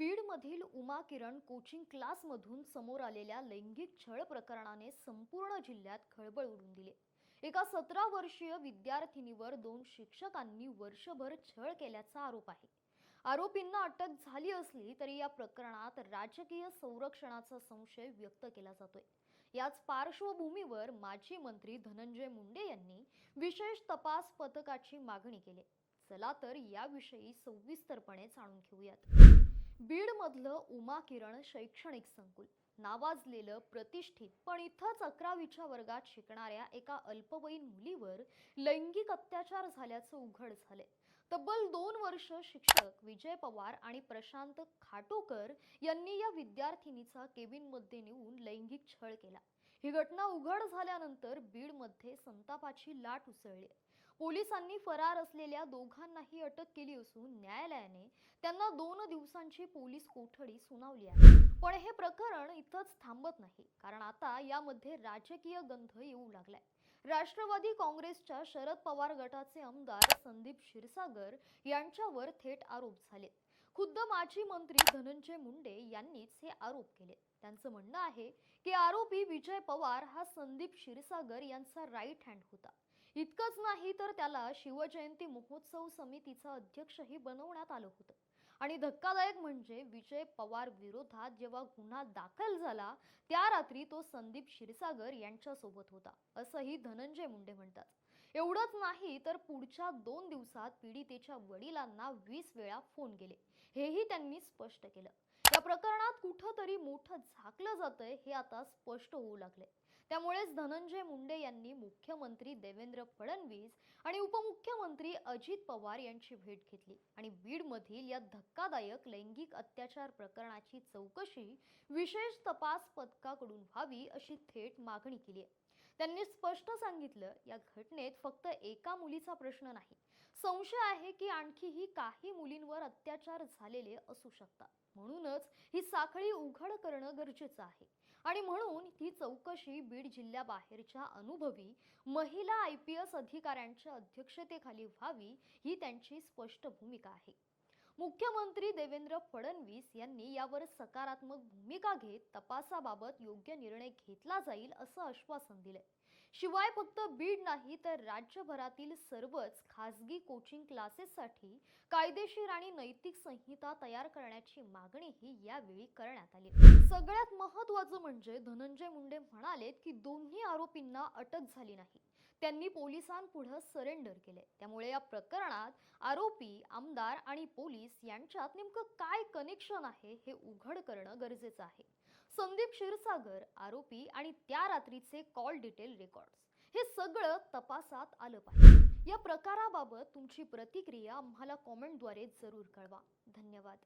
बीडमधील उमा किरण coaching क्लासमधून समोर आलेल्या लैंगिक छळ प्रकरणाने संपूर्ण जिल्ह्यात खळबळ उडून दिली. एका सतरा वर्षीय विद्यार्थिनीवर दोन शिक्षकांनी वर्षभर छळ केल्याचा आरोप आहे. आरोपींना अटक झाली असली तरी या प्रकरणात राजकीय संरक्षणाचा संशय व्यक्त केला जातोय. याच पार्श्वभूमीवर माजी मंत्री धनंजय मुंडे यांनी विशेष तपास पथकाची मागणी केली. चला तर याविषयी सविस्तरपणे जाणून घेऊयात. बीडमधलं उमा किरण शैक्षणिक संकुल. नावाजलेलं प्रतिष्ठित पण इथंच अकरावीच्या वर्गात शिकणाऱ्या एका अल्पवयीन मुलीवर लैंगिक अत्याचार झाल्याचं उघड झालंय. तब्बल दोन वर्ष शिक्षक विजय पवार आणि प्रशांत खाटोकर यांनी या विद्यार्थिनीचा केबिनमध्ये नेऊन लैंगिक छळ केला. ही घटना उघड झाल्यानंतर बीडमध्ये संतापाची लाट उसळली. पोलिसांनी फरार असलेल्या दोघांनाही अटक केली असून न्यायालयाने त्यांना दोन दिवसांची पोलीस कोठडी सुनावली आहे. पण हे प्रकरण इथंच थांबत नाही कारण आता यामध्ये राजकीय गंध येऊ लागलाय. राष्ट्रवादी काँग्रेसच्या शरद पवार गटाचे आमदार संदीप क्षीरसागर यांच्यावर थेट आरोप झाले. खुद्द माजी मंत्री धनंजय मुंडे यांनीच हे आरोप केले. त्यांचं म्हणणं आहे की आरोपी विजय पवार हा संदीप क्षीरसागर यांचा राईट हँड होता. इतकंच नाही तर त्याला शिवजयंती महोत्सव समितीचा अध्यक्षही बनवण्यात आलं होतं. आणि धक्कादायक म्हणजे विजय पवार विरोधात जेव्हा गुन्हा दाखल झाला त्या रात्री तो संदीप क्षीरसागर यांच्यासोबत होता असंही धनंजय मुंडे म्हणतात. एवढंच नाही तर पुढच्या दोन दिवसात पीडितेच्या वडिलांना वीस वेळा फोन केले. हेही त्यांनी स्पष्ट केलं. या प्रकरणात कुठंतरी मोठं झाकलं जातंय हे आता स्पष्ट होऊ लागले त्यामुळेच धनंजय मुंडे यांनी मुख्यमंत्री देवेंद्र फडणवीस आणि उपमुख्यमंत्री अजित पवार यांची भेट घेतली. आणि बीडमधील या धक्कादायक लैंगिक अत्याचार प्रकरणाची चौकशी विशेष तपास पथकाकडून व्हावी अशी थेट मागणी केली आहे. त्यांनी स्पष्ट सांगितलं या घटनेत फक्त एका मुलीचा प्रश्न नाही संशय आहे की आणखीही काही मुलींवर अत्याचार झालेले असू शकतात. म्हणूनच ही साखळी उघड करणं गरजेचं आहे. आणि म्हणून ही चौकशी बीड जिल्ह्याबाहेरच्या अनुभवी महिला आय पी एस अधिकाऱ्यांच्या अध्यक्षतेखाली व्हावी ही त्यांची स्पष्ट भूमिका आहे. मुख्यमंत्री देवेंद्र फडणवीस यांनी यावर सकारात्मक भूमिका घेत तपासाबाबत योग्य निर्णय घेतला जाईल असं आश्वासन दिलंय. शिवाय फक्त बीड नाही तर राज्यभरातील सर्वच खासगी कोचिंग क्लासेससाठी कायदेशीर आणि नैतिक संहिता तयार करण्याची मागणीही यावेळी करण्यात आली. सगळ्यात महत्वाचं म्हणजे धनंजय मुंडे म्हणालेत की दोन्ही आरोपींना अटक झाली नाही. त्यांनी पोलिसांपुढे सरेंडर केले त्यामुळे या प्रकरणात आरोपी आमदार आणि पोलीस यांच्यात नेमकं काय कनेक्शन आहे हे उघड करणं गरजेचं आहे. संदीप क्षीरसागर आरोपी आणि त्या रात्रीचे कॉल डिटेल रेकॉर्ड्स हे सगळं तपासात आलं पाहिजे. या प्रकाराबाबत तुमची प्रतिक्रिया आम्हाला कॉमेंटद्वारे जरूर कळवा. धन्यवाद.